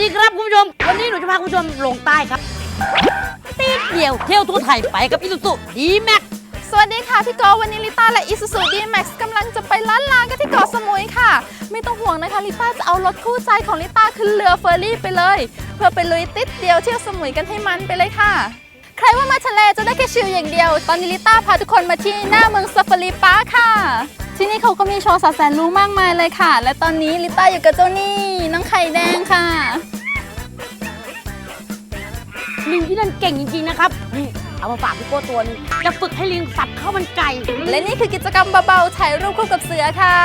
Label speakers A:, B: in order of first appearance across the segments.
A: ดีครับคุณผู้ชม วันนี้หนูจะพาคุณผู้ชมลงใต้ครับตีดเดียวเที่ยวทั่วไทยไปกับอิสุสุดีแม็ก
B: สวัสดีค่ะพี่โกวันนี้ลิต้าและอิสุสูดีแม็กำลังจะไปล้านลากันที่เกาะสมุยค่ะ ไม่ต้องห่วงนะคะลิต้าจะเอารถคู่ใจของลิต้าขึ้นเรือเฟอร์รี่ไปเลย เพื่อไปลุยติดเดียวเที่ยวสมุยกันให้มันไปเลยค่ะ ใครว่ามาทะเลจะได้แค่ชิลอย่างเดียว ตอนนี้ลิต้าพาทุกคนมาที่หน้าเมืองซาฟารีปาร์คค่ะ ที่นี่เขาก็มีโชว์สัตว์แสนรู้มากมายเลยค่ะ และตอนนี้ลิต้าอยู่กับเจ้านี่น้องไข่แดงค่ะ
A: ลิงที่นั่นเก่งจริงๆนะครับนี่เอามาฝากพี่โก้ตัวหนึงจะฝึกให้ลิงสับข้าวมันไก่
B: และนี่คือกิจกรรมเบาๆถ่ายรูปคู่กับเสือค่ะ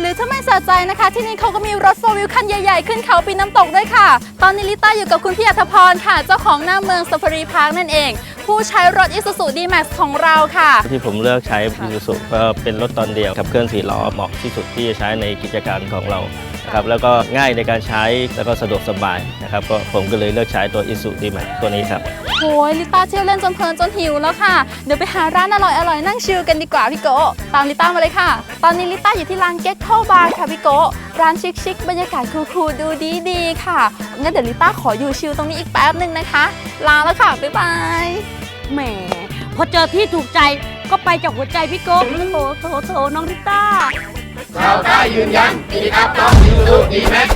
B: หรือถ้าไม่สะใจนะคะ ที่นี่เขาก็มีรถโฟวิลคันใหญ่ๆ ขึ้นเขาปีนน้ำตกด้วยค่ะ ตอนนี้ลิต้าอยู่กับคุณพี่อัธพรค่ะ เจ้าของหน้าเมืองซ a ฟารีพาร์คนั่นเอง ผู้ใช้รถ Isuzu D-Max ของเราค่ะ
C: ที่ผมเลือกใช้ Isuzu ก็เป็นรถตอนเดียวขับเคลื่อนสี่ล้อเหมาะที่สุดที่จะใช้ในกิจการของเรา นะครับแล้วก็ง่ายในการใช้แล้วก็สะดวกสบายนะครับก็ผมก็เลยเลือกใช้ตัว Isuzu D-Max ตัวนี้ครับ
B: โอ้ยลิต้าเที่ยวเล่นจนเพลินจนหิวแล้วค่ะ เดี๋ยวไปหาร้านอร่อยๆนั่งชิลกันดีกว่าพี่โกะตามลิต้ามาเลยค่ะ ตอนนี้ลิต้าอยู่ที่ร้านเก็ตเข้าบาร์ค่ะพี่โกะร้านชิคๆบรรยากาศคูลๆดูดีๆค่ะงั้นเดี๋ยวลิต้าขออยู่ชิลตรงนี้อีกแป๊บหนึ่งนะคะลาแล้วค่ะบ๊ายบาย
A: แหมพอเจอที่ถูกใจก็ไปจากหัวใจพี่โก้โถโถโถน้องริต้า
D: ชาวใต้ยืนยันปีครับต้องมีดูดีแม็ก